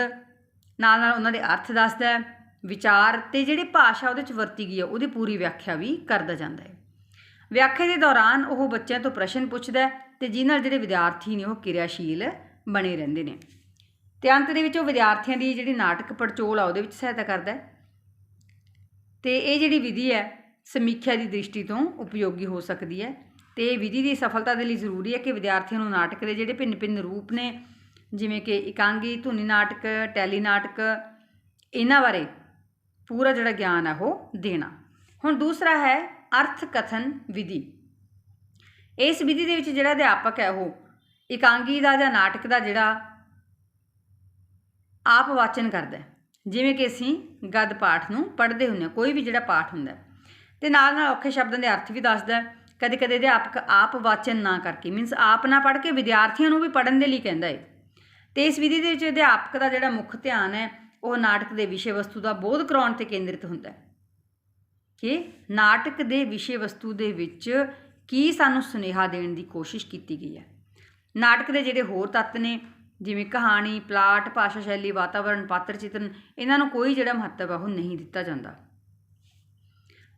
Speaker 1: ਨਾਲ ਨਾਲ ਉਹਨਾਂ ਦੇ ਅਰਥ ਦੱਸਦਾ ਹੈ। ਵਿਚਾਰ ਤੇ ਜਿਹੜੀ ਭਾਸ਼ਾ ਉਹਦੇ 'ਚ ਵਰਤੀ ਗਈ ਹੈ ਉਹਦੀ ਪੂਰੀ ਵਿਆਖਿਆ ਵੀ ਕਰਦਾ ਜਾਂਦਾ ਹੈ। ਵਿਆਖਿਆ ਦੇ ਦੌਰਾਨ ਉਹ ਬੱਚਿਆਂ ਤੋਂ ਪ੍ਰਸ਼ਨ ਪੁੱਛਦਾ ਹੈ ਤੇ ਜਿਨ੍ਹਾਂ ਜਿਹੜੇ ਵਿਦਿਆਰਥੀ ਨੇ ਉਹ ਕਿਰਿਆਸ਼ੀਲ ਬਣੇ ਰਹਿੰਦੇ ਨੇ। ਤੇ ਅੰਤ ਦੇ ਵਿੱਚ ਉਹ ਵਿਦਿਆਰਥੀਆਂ ਦੀ ਜਿਹੜੀ ਨਾਟਕ ਪੜਚੋਲ ਆ, ਉਹਦੇ ਵਿੱਚ ਸਹਾਇਤਾ ਕਰਦਾ ਹੈ। ਤੇ ਇਹ ਜਿਹੜੀ ਵਿਧੀ ਹੈ, ਸਮੀਖਿਆ ਦੀ ਦ੍ਰਿਸ਼ਟੀ ਤੋਂ ਉਪਯੋਗੀ ਹੋ ਸਕਦੀ ਹੈ। ਤੇ ਵਿਧੀ ਦੀ ਸਫਲਤਾ ਦੇ ਲਈ ਜ਼ਰੂਰੀ ਹੈ ਕਿ ਵਿਦਿਆਰਥੀਆਂ ਨੂੰ ਨਾਟਕ ਦੇ ਜਿਹੜੇ ਭਿੰਨ-ਭਿੰਨ ਰੂਪ ਨੇ, ਜਿਵੇਂ ਕਿ ਇਕਾਂਗੀ, ਧੁਨੀ ਨਾਟਕ, ਟੈਲੀ ਨਾਟਕ, ਇਹਨਾਂ ਬਾਰੇ ਪੂਰਾ ਜਿਹੜਾ ਗਿਆਨ ਹੈ ਉਹ ਦੇਣਾ। ਹੁਣ ਦੂਸਰਾ ਹੈ ਅਰਥ ਕਥਨ ਵਿਧੀ। ਇਸ ਵਿਧੀ ਦੇ ਵਿੱਚ ਜਿਹੜਾ ਅਧਿਆਪਕ ਹੈ ਉਹ ਇਕਾਂਗੀ ਦਾ ਜਾਂ ਨਾਟਕ ਦਾ ਜਿਹੜਾ ਆਪ ਵਾਚਨ ਕਰਦਾ ਜਿਵੇਂ ਕਿ ਅਸੀਂ ਗਦ ਪਾਠ ਨੂੰ ਪੜ੍ਹਦੇ ਹੁੰਦੇ ਹਾਂ, ਕੋਈ ਵੀ ਜਿਹੜਾ ਪਾਠ ਹੁੰਦਾ ਹੈ। ਤੇ ਨਾਲ ਨਾਲ ਔਖੇ ਸ਼ਬਦਾਂ ਦੇ ਅਰਥ ਵੀ ਦੱਸਦਾ ਕਦੇ ਕਦੇ ਅਧਿਆਪਕ ਆਪ ਵਾਚਨ ਨਾ ਕਰਕੇ। ਮੀਨਸ ਆਪ ਨਾ ਪੜ੍ਹ ਕੇ ਵਿਦਿਆਰਥੀਆਂ ਨੂੰ ਵੀ ਪੜ੍ਹਨ ਦੇ ਲਈ ਕਹਿੰਦਾ ਹੈ ਤੇ ਇਸ ਵਿਧੀ ਦੇ ਵਿੱਚ ਅਧਿਆਪਕ ਦਾ ਜਿਹੜਾ ਮੁੱਖ ਧਿਆਨ ਹੈ, ਉਹ ਨਾਟਕ ਦੇ ਵਿਸ਼ੇ ਵਸਤੂ ਦਾ ਬੋਧ ਕਰਾਉਣ ਤੇ ਕੇਂਦਰਿਤ ਹੁੰਦਾ ਹੈ। ਕਿ ਨਾਟਕ ਦੇ ਵਿਸ਼ੇ ਵਸਤੂ ਦੇ ਵਿੱਚ ਕੀ ਸਾਨੂੰ ਸੁਨੇਹਾ ਦੇਣ ਦੀ ਕੋਸ਼ਿਸ਼ ਕੀਤੀ ਗਈ ਹੈ। ਨਾਟਕ ਦੇ ਜਿਹੜੇ ਹੋਰ ਤੱਤ ਨੇ, ਜਿਵੇਂ ਕਹਾਣੀ, ਪਲਾਟ, ਭਾਸ਼ਾ ਸ਼ੈਲੀ, ਵਾਤਾਵਰਣ ਪਾਤਰ ਚਿਤਰਨ ਇਹਨਾਂ ਨੂੰ ਕੋਈ ਜਿਹੜਾ ਮਹੱਤਵ ਆ ਉਹ ਨਹੀਂ ਦਿੱਤਾ ਜਾਂਦਾ।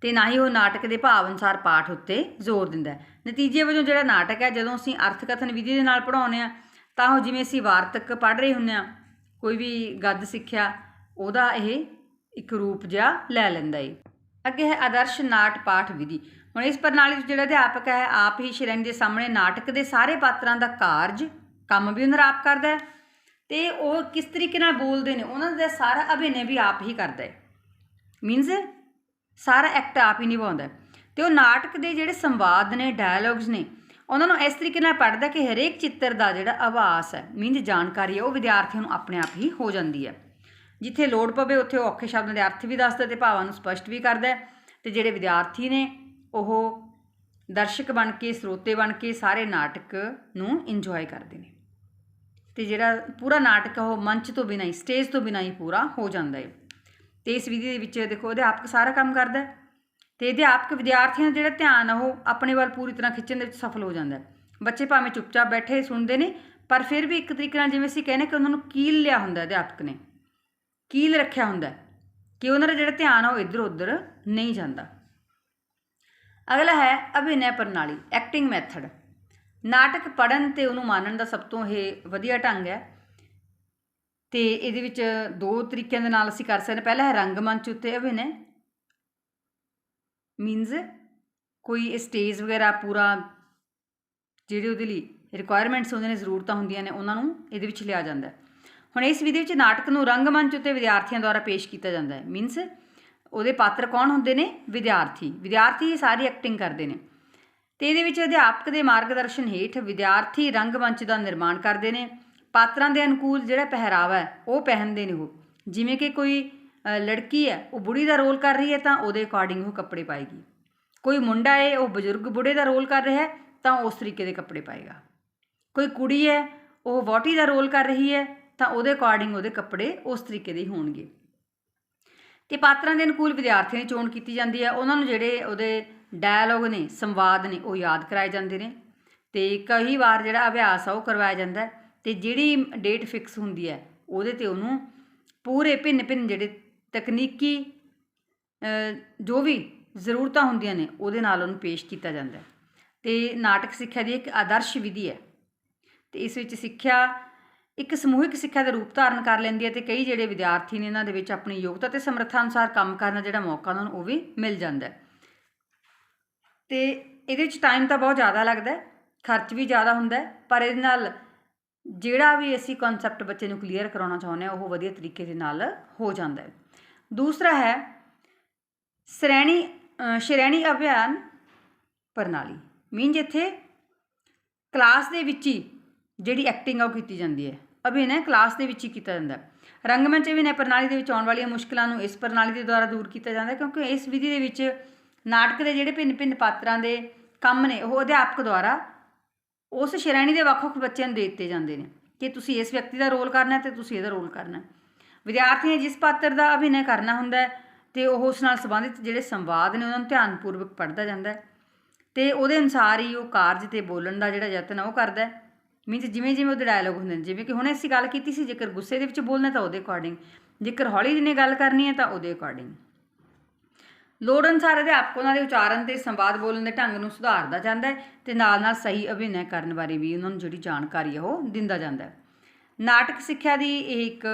Speaker 1: ਤੇ ਨਾ ਹੀ ਉਹ ਨਾਟਕ ਦੇ ਭਾਵ ਅਨੁਸਾਰ ਪਾਠ ਉੱਤੇ ਜ਼ੋਰ ਦਿੰਦਾ ਹੈ। ਨਤੀਜੇ ਵਜੋਂ ਜਿਹੜਾ ਨਾਟਕ ਹੈ, ਜਦੋਂ ਅਸੀਂ ਅਰਥ ਕਥਨ ਵਿਧੀ ਦੇ ਨਾਲ ਪੜਾਉਂਦੇ ਆ ਤਾਂ ਉਹ ਜਿਵੇਂ ਅਸੀਂ ਵਾਰਤਕ ਪੜ੍ਹ ਰਹੇ ਹੁੰਨੇ ਆ ਕੋਈ ਵੀ ਗੱਦ ਸਿੱਖਿਆ, ਉਹਦਾ ਇਹ ਇੱਕ ਰੂਪ ਜਿਹਾ ਲੈ ਲੈਂਦਾ ਏ। ਅੱਗੇ ਹੈ ਆਦਰਸ਼ ਨਾਟ ਪਾਠ ਵਿਧੀ। ਹੁਣ ਇਸ ਪ੍ਰਣਾਲੀ ਵਿੱਚ ਜਿਹੜਾ ਅਧਿਆਪਕ ਹੈ, ਆਪ ਹੀ ਸ਼੍ਰੇਣੀ ਦੇ ਸਾਹਮਣੇ ਨਾਟਕ ਦੇ ਸਾਰੇ ਪਾਤਰਾਂ ਦਾ ਕਾਰਜ, ਕੰਮ ਵੀ ਉਹਨਾਂ ਕਰਦਾ ਹੈ ਤੇ ਉਹ ਕਿਸ ਤਰੀਕੇ ਨਾਲ ਬੋਲਦੇ ਨੇ, ਉਹਨਾਂ ਦਾ ਸਾਰਾ ਅਭਿਨੈ ਵੀ ਆਪ ਹੀ ਕਰਦਾ ਹੈ। ਮੀਨਸ ਸਾਰਾ ਐਕਟ ਆਪ ਹੀ ਨਿਭਾਉਂਦਾ ਹੈ। ਤੇ ਉਹ ਨਾਟਕ ਦੇ ਜਿਹੜੇ ਸੰਵਾਦ ਨੇ ਡਾਇਲੌਗਸ ਨੇ, ਉਹਨਾਂ ਨੂੰ ਇਸ ਤਰੀਕੇ ਨਾਲ ਪੜ੍ਹਦਾ ਕਿ ਹਰੇਕ ਚਿੱਤਰ ਦਾ ਜਿਹੜਾ ਆਵਾਸ ਹੈ ਮੀਨਸ ਜਾਣਕਾਰੀ ਹੈ, ਉਹ ਵਿਦਿਆਰਥੀਆਂ ਨੂੰ ਆਪਣੇ ਆਪ ਹੀ ਹੋ ਜਾਂਦੀ ਹੈ। ਜਿੱਥੇ ਲੋੜ ਪਵੇ, ਉੱਥੇ ਉਹ ਔਖੇ ਸ਼ਬਦਾਂ ਦੇ ਅਰਥ ਵੀ ਦੱਸਦਾ ਤੇ ਭਾਵਾਂ ਨੂੰ ਸਪਸ਼ਟ ਵੀ ਕਰਦਾ ਹੈ। ਤੇ ਜਿਹੜੇ ਵਿਦਿਆਰਥੀ ਨੇ, ਉਹ ਦਰਸ਼ਕ ਬਣ ਕੇ, ਸਰੋਤੇ ਬਣ ਕੇ ਸਾਰੇ ਨਾਟਕ ਨੂੰ ਇੰਜੋਏ ਕਰਦੇ ਨੇ। ਤੇ ਜਿਹੜਾ ਪੂਰਾ ਨਾਟਕ ਹੈ, ਉਹ ਮੰਚ ਤੋਂ ਬਿਨਾਂ ਹੀ ਸਟੇਜ ਤੋਂ ਬਿਨਾਂ ਹੀ ਪੂਰਾ ਹੋ ਜਾਂਦਾ ਹੈ। ਤੇ ਇਸ ਵਿਧੀ ਦੇ ਵਿੱਚ ਦੇਖੋ ਅਧਿਆਪਕ ਸਾਰਾ ਕੰਮ ਕਰਦਾ ਹੈ ਤੇ ਅਧਿਆਪਕ ਵਿਦਿਆਰਥੀਆਂ ਦਾ ਜਿਹੜਾ ਧਿਆਨ ਆ ਉਹ ਆਪਣੇ ਵੱਲ ਪੂਰੀ ਤਰ੍ਹਾਂ ਖਿੱਚਣ ਦੇ ਵਿੱਚ ਸਫਲ ਹੋ ਜਾਂਦਾ ਬੱਚੇ ਭਾਵੇਂ ਚੁੱਪਚਾਪ ਬੈਠੇ ਸੁਣਦੇ ਨੇ, ਪਰ ਫਿਰ ਵੀ ਇੱਕ ਤਰੀਕੇ ਨਾਲ ਜਿਵੇਂ ਅਸੀਂ ਕਹਿੰਦੇ ਕਿ ਉਹਨਾਂ ਨੂੰ ਕੀਲ ਲਿਆ ਹੁੰਦਾ ਅਧਿਆਪਕ ਨੇ। ਕੀਲ ਰੱਖਿਆ ਹੁੰਦਾ ਕਿ ਉਹਨਾਂ ਦਾ ਜਿਹੜਾ ਧਿਆਨ ਆ ਉਹ ਇੱਧਰ ਉੱਧਰ ਨਹੀਂ ਜਾਂਦਾ। ਅਗਲਾ ਹੈ ਅਭਿਨੈ ਪ੍ਰਣਾਲੀ ਐਕਟਿੰਗ ਮੈਥਡ ਨਾਟਕ ਪੜਨ ਤੇ ਉਹਨੂੰ ਮਾਨਣ ਦਾ ਸਭ ਤੋਂ ਇਹ ਵਧੀਆ ਢੰਗ ਹੈ। ਤੇ ਇਹਦੇ ਵਿੱਚ ਦੋ ਤਰੀਕਿਆਂ ਦੇ ਨਾਲ ਅਸੀਂ ਕਰ ਸਕਦੇ ਹਾਂ। ਪਹਿਲਾ ਹੈ ਰੰਗਮੰਚ ਉੱਤੇ ਅਭਿਨੈ ਮੀਨਸ ਕੋਈ ਸਟੇਜ ਵਗੈਰਾ ਪੂਰਾ ਜਿਹੜੇ ਉਹਦੇ ਲਈ ਰਿਕੁਆਇਰਮੈਂਟਸ ਹੁੰਦੇ ਨੇ, ਜ਼ਰੂਰਤਾਂ ਹੁੰਦੀਆਂ ਨੇ, ਉਹਨਾਂ ਨੂੰ ਇਹਦੇ ਵਿੱਚ ਲਿਆ ਜਾਂਦਾ ਹੁਣ ਇਸ ਵਿਧੀ ਵਿੱਚ ਨਾਟਕ ਨੂੰ ਰੰਗਮੰਚ ਉੱਤੇ ਵਿਦਿਆਰਥੀਆਂ ਦੁਆਰਾ ਪੇਸ਼ ਕੀਤਾ ਜਾਂਦਾ ਹੈ। ਮੀਨਸ ਉਹਦੇ ਪਾਤਰ ਕੌਣ ਹੁੰਦੇ ਨੇ? ਵਿਦਿਆਰਥੀ। ਵਿਦਿਆਰਥੀ ਸਾਰੀ ਐਕਟਿੰਗ ਕਰਦੇ ਨੇ। ਤੇ ਇਹਦੇ ਵਿੱਚ ਅਧਿਆਪਕ ਦੇ ਮਾਰਗਦਰਸ਼ਨ ਹੇਠ ਵਿਦਿਆਰਥੀ ਰੰਗਮੰਚ ਦਾ ਨਿਰਮਾਣ ਕਰਦੇ ਨੇ। ਪਾਤਰਾਂ ਦੇ ਅਨੁਕੂਲ ਜਿਹੜਾ ਪਹਿਰਾਵਾ ਹੈ, ਉਹ ਪਹਿਨਦੇ ਨੇ ਉਹ। ਜਿਵੇਂ ਕਿ ਕੋਈ ਲੜਕੀ ਹੈ, ਉਹ ਬੁੜੀ ਦਾ ਰੋਲ ਕਰ ਰਹੀ ਹੈ, ਤਾਂ ਉਹਦੇ ਅਕੋਰਡਿੰਗ ਉਹ ਕੱਪੜੇ ਪਾਏਗੀ। ਕੋਈ ਮੁੰਡਾ ਹੈ, ਉਹ ਬਜ਼ੁਰਗ ਬੁੜੇ ਦਾ ਰੋਲ ਕਰ ਰਿਹਾ ਹੈ, ਤਾਂ ਉਸ ਤਰੀਕੇ ਦੇ ਕੱਪੜੇ ਪਾਏਗਾ। ਕੋਈ ਕੁੜੀ ਹੈ, ਉਹ ਵਹੁਟੀ ਦਾ ਰੋਲ ਕਰ ਰਹੀ ਹੈ, ਤਾਂ ਉਹਦੇ ਅਕੋਰਡਿੰਗ ਉਹਦੇ ਕੱਪੜੇ ਉਸ ਤਰੀਕੇ ਦੇ ਹੋਣਗੇ। ਤੇ ਪਾਤਰਾਂ ਦੇ ਅਨੁਕੂਲ ਵਿਦਿਆਰਥੀਆਂ ਦੀ ਚੋਣ ਕੀਤੀ ਜਾਂਦੀ ਹੈ। ਉਹਨਾਂ ਨੂੰ ਜਿਹੜੇ ਉਹਦੇ ਡਾਇਲੋਗ ਨੇ, ਸੰਵਾਦ ਨੇ, ਉਹ ਯਾਦ ਕਰਾਏ ਜਾਂਦੇ ਨੇ। ਤੇ ਕਈ ਵਾਰ ਜਿਹੜਾ ਅਭਿਆਸ ਆ, ਉਹ ਕਰਵਾਇਆ ਜਾਂਦਾ ਹੈ। ਤੇ ਜਿਹੜੀ ਡੇਟ ਫਿਕਸ ਹੁੰਦੀ ਹੈ, ਉਹਦੇ ਤੇ ਉਹਨੂੰ ਪੂਰੇ ਭਿੰਨ ਭਿੰਨ ਜਿਹੜੇ ਤਕਨੀਕੀ ਜੋ ਵੀ ਜ਼ਰੂਰਤਾਂ ਹੁੰਦੀਆਂ ਨੇ, ਉਹਦੇ ਨਾਲ ਉਹਨੂੰ ਪੇਸ਼ ਕੀਤਾ ਜਾਂਦਾ ਹੈ। ਤੇ ਨਾਟਕ ਸਿੱਖਿਆ ਦੀ ਇੱਕ ਆਦਰਸ਼ ਵਿਧੀ ਹੈ। ਤੇ ਇਸ ਵਿੱਚ ਸਿੱਖਿਆ ਇੱਕ ਸਮੂਹਿਕ ਸਿੱਖਿਆ ਦਾ ਰੂਪ ਧਾਰਨ ਕਰ ਲੈਂਦੀ ਹੈ ਤੇ ਕਈ ਜਿਹੜੇ ਵਿਦਿਆਰਥੀ ਨੇ ਇਹਨਾਂ ਦੇ ਵਿੱਚ ਆਪਣੀ ਯੋਗਤਾ ਤੇ ਸਮਰੱਥਾ ਅਨੁਸਾਰ ਕੰਮ ਕਰਨ ਦਾ ਜਿਹੜਾ ਮੌਕਾ ਉਹਨਾਂ ਨੂੰ ਉਹ ਵੀ ਮਿਲ ਜਾਂਦਾ ਹੈ। ਤੇ ਇਹਦੇ ਵਿੱਚ ਟਾਈਮ ਤਾਂ ਬਹੁਤ ਜ਼ਿਆਦਾ ਲੱਗਦਾ ਹੈ, ਖਰਚ ਵੀ ਜ਼ਿਆਦਾ ਹੁੰਦਾ ਹੈ, ਪਰ ਇਹਦੇ ਨਾਲ ਜਿਹੜਾ ਵੀ ਅਸੀਂ ਕਨਸੈਪਟ ਬੱਚੇ ਨੂੰ ਕਲੀਅਰ ਕਰਾਉਣਾ ਚਾਹੁੰਦੇ ਹਾਂ, ਉਹ ਵਧੀਆ ਤਰੀਕੇ ਦੇ ਨਾਲ ਹੋ ਜਾਂਦਾ ਹੈ। ਦੂਸਰਾ ਹੈ ਸ਼੍ਰੇਣੀ ਸ਼੍ਰੇਣੀ ਅਭਿਆਨ ਪ੍ਰਣਾਲੀ। ਮੀਨ ਜਿੱਥੇ ਕਲਾਸ ਦੇ ਵਿੱਚ ਹੀ ਜਿਹੜੀ ਐਕਟਿੰਗ ਆ ਉਹ ਕੀਤੀ ਜਾਂਦੀ ਹੈ। ਅਭਿਨੈ ਕਲਾਸ ਦੇ ਵਿੱਚ ਹੀ ਕੀਤਾ ਜਾਂਦਾ ਹੈ। ਰੰਗਮੰਚ ਅਭਿਨੈ ਪ੍ਰਣਾਲੀ ਦੇ ਵਿੱਚ ਆਉਣ ਵਾਲੀਆਂ ਮੁਸ਼ਕਲਾਂ ਨੂੰ ਇਸ ਪ੍ਰਣਾਲੀ ਦੇ ਦੁਆਰਾ ਦੂਰ ਕੀਤਾ ਜਾਂਦਾ ਹੈ ਕਿਉਂਕਿ ਇਸ ਵਿਧੀ ਦੇ ਵਿੱਚ ਨਾਟਕ ਦੇ ਜਿਹੜੇ ਭਿੰਨ-ਭਿੰਨ ਪਾਤਰਾਂ ਦੇ ਕੰਮ ਨੇ, ਉਹ ਅਧਿਆਪਕ ਦੁਆਰਾ ਉਸ ਸ਼੍ਰੇਣੀ ਦੇ ਵੱਖ-ਵੱਖ ਬੱਚਿਆਂ ਨੂੰ ਦੇ ਦਿੱਤੇ ਜਾਂਦੇ ਨੇ ਕਿ ਤੁਸੀਂ ਇਸ ਵਿਅਕਤੀ ਦਾ ਰੋਲ ਕਰਨਾ ਹੈ ਤੇ ਤੁਸੀਂ ਇਹਦਾ ਰੋਲ ਕਰਨਾ ਹੈ। ਵਿਦਿਆਰਥੀ ਨੇ ਜਿਸ ਪਾਤਰ ਦਾ ਅਭਿਨੈ ਕਰਨਾ ਹੁੰਦਾ ਹੈ ਤੇ ਉਹ ਉਸ ਨਾਲ ਸੰਬੰਧਿਤ ਜਿਹੜੇ ਸੰਵਾਦ ਨੇ ਉਹਨਾਂ ਨੂੰ ਧਿਆਨਪੂਰਵਕ ਪੜ੍ਹਦਾ ਜਾਂਦਾ ਹੈ ਤੇ ਉਹਦੇ ਅਨੁਸਾਰ ਹੀ ਉਹ ਕਾਰਜ ਤੇ ਬੋਲਣ ਦਾ ਜਿਹੜਾ ਯਤਨ ਉਹ ਕਰਦਾ ਹੈ। ਮੀਨਸ ਜਿਵੇਂ ਜਿਵੇਂ ਉਹਦੇ ਡਾਇਲੋਗ ਹੁੰਦੇ ਨੇ, ਜਿਵੇਂ ਕਿ ਹੁਣੇ ਅਸੀਂ ਗੱਲ ਕੀਤੀ ਸੀ ਜੇਕਰ ਗੁੱਸੇ ਦੇ ਵਿੱਚ ਬੋਲਣਾ ਤਾਂ ਉਹਦੇ ਅਕੋਰਡਿੰਗ ਜੇਕਰ ਹੌਲੀ ਜਿਹੀ ਗੱਲ ਕਰਨੀ ਹੈ ਤਾਂ ਉਹਦੇ ਅਕੋਰਡਿੰਗ ਲੋੜ ਅਨੁਸਾਰ ਅਧਿਆਪਕ ਉਹਨਾਂ ਦੇ ਉਚਾਰਨ ਤੇ ਸੰਵਾਦ ਬੋਲਣ ਦੇ ਢੰਗ ਨੂੰ ਸੁਧਾਰਦਾ ਜਾਂਦਾ ਹੈ ਤੇ ਨਾਲ ਨਾਲ ਸਹੀ ਅਭਿਨੈ ਕਰਨ ਬਾਰੇ ਵੀ ਉਹਨਾਂ ਨੂੰ ਜਿਹੜੀ ਜਾਣਕਾਰੀ ਹੈ ਉਹ ਦਿੰਦਾ ਜਾਂਦਾ ਹੈ। ਨਾਟਕ ਸਿੱਖਿਆ ਦੀ ਇਹ ਇੱਕ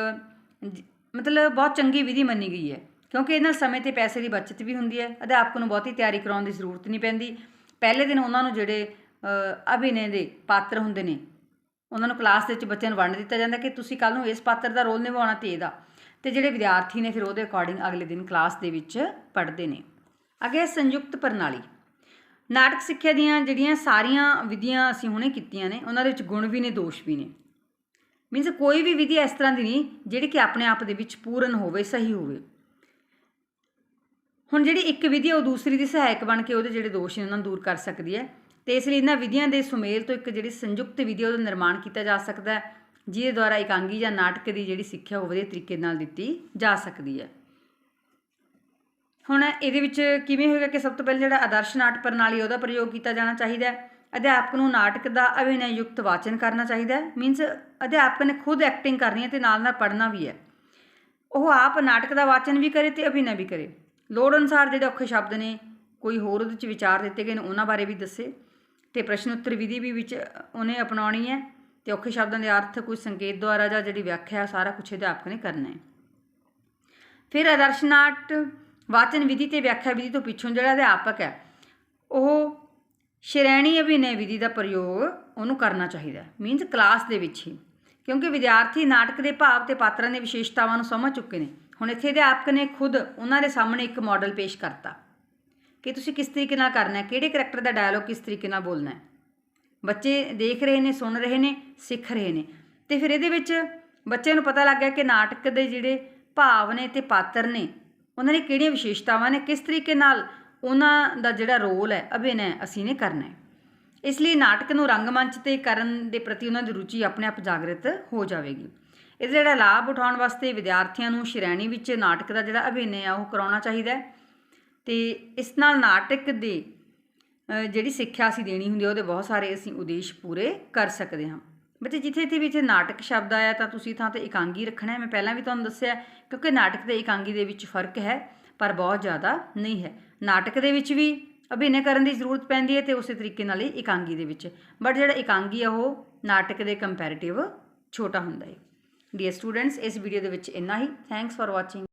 Speaker 1: ਜ- ਮਤਲਬ ਬਹੁਤ ਚੰਗੀ ਵਿਧੀ ਮੰਨੀ ਗਈ ਹੈ, ਕਿਉਂਕਿ ਇਹਨਾਂ ਸਮੇਂ ਤੇ ਪੈਸੇ ਦੀ ਬਚਤ ਵੀ ਹੁੰਦੀ ਹੈ, ਅਧਿਆਪਕ ਨੂੰ ਬਹੁਤੀ ਤਿਆਰੀ ਕਰਾਉਣ ਦੀ ਜ਼ਰੂਰਤ ਨਹੀਂ ਪੈਂਦੀ। ਪਹਿਲੇ ਦਿਨ ਉਹਨਾਂ ਨੂੰ ਜਿਹੜੇ ਅਭਿਨੈ ਦੇ ਪਾਤਰ ਹੁੰਦੇ ਨੇ, ਉਹਨਾਂ ਨੂੰ ਕਲਾਸ ਦੇ ਵਿੱਚ ਬੱਚਿਆਂ ਨੂੰ ਵੰਡ ਦਿੱਤਾ ਜਾਂਦਾ ਕਿ ਤੁਸੀਂ ਕੱਲ ਨੂੰ ਇਸ ਪਾਤਰ ਦਾ ਰੋਲ ਨਿਭਾਉਣਾ ਤੇ ਇਹਦਾ। ਤੇ ਜਿਹੜੇ ਵਿਦਿਆਰਥੀ ਨੇ ਫਿਰ ਉਹਦੇ ਅਕੋਰਡਿੰਗ ਅਗਲੇ ਦਿਨ ਕਲਾਸ ਦੇ ਵਿੱਚ ਪੜ੍ਹਦੇ ਨੇ। ਅੱਗੇ ਸੰਯੁਕਤ ਪ੍ਰਣਾਲੀ। ਨਾਟਕ ਸਿੱਖਿਆ ਦੀਆਂ ਜਿਹੜੀਆਂ ਸਾਰੀਆਂ ਵਿਧੀਆਂ ਅਸੀਂ ਹੁਣੇ ਕੀਤੀਆਂ ਨੇ, ਉਹਨਾਂ ਦੇ ਵਿੱਚ ਗੁਣ ਵੀ ਨੇ, ਦੋਸ਼ ਵੀ ਨੇ। ਮੀਨਸ ਕੋਈ ਵੀ ਵਿਧੀ ਇਸ ਤਰ੍ਹਾਂ ਦੀ ਨਹੀਂ, ਜਿਹੜੀ ਕਿ ਆਪਣੇ ਆਪ ਦੇ ਵਿੱਚ ਪੂਰਨ ਹੋਵੇ, ਸਹੀ ਹੋਵੇ। ਹੁਣ ਜਿਹੜੀ ਇੱਕ ਵਿਧੀ ਹੈ, ਉਹ ਦੂਸਰੀ ਦੀ ਸਹਾਇਕ ਬਣ ਕੇ ਉਹਦੇ ਜਿਹੜੇ ਦੋਸ਼ ਨੇ, ਉਹਨਾਂ ਨੂੰ ਦੂਰ ਕਰ ਸਕਦੀ ਹੈ। ਤੇ ਇਸ ਲਈ ਇਹਨਾਂ ਵਿਧੀਆਂ ਦੇ ਸੁਮੇਲ ਤੋਂ ਇੱਕ ਜਿਹੜੀ ਸੰਯੁਕਤ ਵਿਧੀ ਹੈ, ਉਹਦਾ ਨਿਰਮਾਣ ਕੀਤਾ ਜਾ ਸਕਦਾ ਹੈ। ਜਿਹਦੇ ਦੁਆਰਾ ਇਕਾਂਗੀ ਜਾਂ ਨਾਟਕ ਦੀ ਜਿਹੜੀ ਸਿੱਖਿਆ ਉਹ ਵਧੀਆ ਤਰੀਕੇ ਨਾਲ ਦਿੱਤੀ ਜਾ ਸਕਦੀ ਹੈ। ਹੁਣ ਇਹਦੇ ਵਿੱਚ ਕਿਵੇਂ ਹੋਏਗਾ ਕਿ ਸਭ ਤੋਂ ਪਹਿਲਾਂ ਜਿਹੜਾ ਆਦਰਸ਼ ਨਾਟਕ ਪ੍ਰਣਾਲੀ ਉਹਦਾ ਪ੍ਰਯੋਗ ਕੀਤਾ ਜਾਣਾ ਚਾਹੀਦਾ ਹੈ। ਅਧਿਆਪਕ ਨੂੰ ਨਾਟਕ ਦਾ ਅਭਿਨੈ ਯੁਕਤ ਵਾਚਨ ਕਰਨਾ ਚਾਹੀਦਾ ਹੈ। ਮੀਨਸ ਅਧਿਆਪਕ ਨੇ ਖੁਦ ਐਕਟਿੰਗ ਕਰਨੀ ਹੈ ਤੇ ਨਾਲ ਨਾਲ ਪੜ੍ਹਨਾ ਵੀ ਹੈ। ਉਹ ਆਪ ਨਾਟਕ ਦਾ ਵਾਚਨ ਵੀ ਕਰੇ ਤੇ ਅਭਿਨੈ ਵੀ ਕਰੇ। ਲੋੜ ਅਨੁਸਾਰ ਜਿਹੜੇ ਔਖੇ ਸ਼ਬਦ ਨੇ, ਕੋਈ ਹੋਰ ਉਹਦੇ ਵਿੱਚ ਵਿਚਾਰ ਦਿੱਤੇ ਗਏ ਨੇ, ਉਹਨਾਂ ਬਾਰੇ ਵੀ ਦੱਸੇ। ਤੇ ਪ੍ਰਸ਼ਨ ਉੱਤਰ ਵਿਧੀ ਵੀ ਵਿੱਚ ਉਹਨੇ ਅਪਣਾਉਣੀ ਹੈ। ਤੇ ਔਖੇ ਸ਼ਬਦਾਂ ਦੇ ਅਰਥ ਕੋਈ ਸੰਕੇਤ ਦੁਆਰਾ ਜਾਂ ਜਿਹੜੀ ਵਿਆਖਿਆ ਹੈ, ਸਾਰਾ ਕੁਝ ਅਧਿਆਪਕ ਨੇ ਕਰਨਾ ਹੈ। ਫਿਰ ਆਦਰਸ਼ ਨਾਟ ਵਾਚਨ ਵਿਧੀ ਤੇ ਵਿਆਖਿਆ ਵਿਧੀ ਤੋਂ ਪਿੱਛੋਂ ਜਿਹੜਾ ਅਧਿਆਪਕ ਹੈ ਉਹ ਸ਼੍ਰੇਣੀ ਅਭਿਨੈ ਵਿਧੀ ਦਾ ਪ੍ਰਯੋਗ ਉਹਨੂੰ ਕਰਨਾ ਚਾਹੀਦਾ ਮੀਨਸ ਕਲਾਸ ਦੇ ਵਿੱਚ ਹੀ। ਕਿਉਂਕਿ ਵਿਦਿਆਰਥੀ ਨਾਟਕ ਦੇ ਭਾਵ ਤੇ ਪਾਤਰਾਂ ਦੀਆਂ ਵਿਸ਼ੇਸ਼ਤਾਵਾਂ ਨੂੰ ਸਮਝ ਚੁੱਕੇ ਨੇ। ਹੁਣ ਇੱਥੇ ਅਧਿਆਪਕ ਨੇ ਖੁਦ ਉਹਨਾਂ ਦੇ ਸਾਹਮਣੇ ਇੱਕ ਮਾਡਲ ਪੇਸ਼ ਕਰਤਾ। ਕਿ ਤੁਸੀਂ ਕਿਸ ਤਰੀਕੇ ਨਾਲ ਕਰਨਾ ਹੈ ਕਿਹੜੇ ਕਰੈਕਟਰ ਦਾ ਡਾਇਲੋਗ ਕਿਸ ਤਰੀਕੇ ਨਾਲ ਬੋਲਣਾ ਹੈ। ਬੱਚੇ ਦੇਖ ਰਹੇ ਨੇ, ਸੁਣ ਰਹੇ ਨੇ, ਸਿੱਖ ਰਹੇ ਨੇ। ਤੇ ਫਿਰ ਇਹਦੇ ਵਿੱਚ ਬੱਚਿਆਂ ਨੂੰ ਪਤਾ ਲੱਗ ਗਿਆ ਕਿ ਨਾਟਕ ਦੇ ਜਿਹੜੇ ਭਾਵ ਨੇ ਤੇ ਪਾਤਰ ਨੇ, ਉਹਨਾਂ ਦੀ ਕਿਹੜੀਆਂ ਵਿਸ਼ੇਸ਼ਤਾਵਾਂ ਨੇ, ਕਿਸ ਤਰੀਕੇ ਨਾਲ ਉਹਨਾਂ ਦਾ ਜਿਹੜਾ ਰੋਲ ਹੈ, ਅਭਿਨੈ ਅਸੀਂ ਨੇ ਕਰਨਾ ਹੈ। ਇਸ ਲਈ ਨਾਟਕ ਨੂੰ ਰੰਗਮੰਚ ਤੇ ਕਰਨ ਦੇ ਪ੍ਰਤੀ ਉਹਨਾਂ ਦੀ ਰੁਚੀ ਆਪਣੇ ਆਪ ਜਾਗਰਤ ਹੋ ਜਾਵੇਗੀ। ਇਹਦਾ ਜਿਹੜਾ ਲਾਭ ਉਠਾਉਣ ਵਾਸਤੇ ਵਿਦਿਆਰਥੀਆਂ ਨੂੰ ਸ਼੍ਰੇਣੀ ਵਿੱਚ ਨਾਟਕ ਦਾ ਜਿਹੜਾ ਅਭਿਨੈ ਆ, ਉਹ ਕਰਾਉਣਾ ਚਾਹੀਦਾ ਹੈ। ਤੇ ਇਸ ਨਾਲ ਨਾਟਕ ਦੇ ਜਿਹੜੀ ਸਿੱਖਿਆ ਅਸੀਂ ਦੇਣੀ ਹੁੰਦੀ ਹੈ ਉਹਦੇ ਬਹੁਤ ਸਾਰੇ ਅਸੀਂ ਉਦੇਸ਼ ਪੂਰੇ ਕਰ ਸਕਦੇ ਹਾਂ। ਬੱਚੇ, ਜਿੱਥੇ ਇੱਥੇ ਵਿੱਚ ਨਾਟਕ ਸ਼ਬਦ ਆਇਆ, ਤਾਂ ਤੁਸੀਂ ਥਾਂ ਤੇ ਇਕਾਂਗੀ ਰੱਖਣਾ ਹੈ। ਮੈਂ ਪਹਿਲਾਂ ਵੀ ਤੁਹਾਨੂੰ ਦੱਸਿਆ ਕਿਉਂਕਿ ਨਾਟਕ ਤੇ ਇਕਾਂਗੀ ਦੇ ਵਿੱਚ ਫ਼ਰਕ ਹੈ, ਪਰ ਬਹੁਤ ਜ਼ਿਆਦਾ ਨਹੀਂ ਹੈ। ਨਾਟਕ ਦੇ ਵਿੱਚ ਵੀ ਅਭਿਨੈ ਕਰਨ ਦੀ ਜ਼ਰੂਰਤ ਪੈਂਦੀ ਹੈ ਤੇ ਉਸੇ ਤਰੀਕੇ ਨਾਲ ਹੀ ਇਕਾਂਗੀ ਦੇ ਵਿੱਚ। ਬਟ ਜਿਹੜਾ ਇਕਾਂਗੀ ਆ, ਉਹ ਨਾਟਕ ਦੇ ਕੰਪੈਰੀਟਿਵ ਛੋਟਾ ਹੁੰਦਾ ਹੈ। ਡੀਅਰ ਸਟੂਡੈਂਟਸ ਇਸ ਵੀਡੀਓ ਦੇ ਵਿੱਚ ਇੰਨਾ ਹੀ। Thanks for watching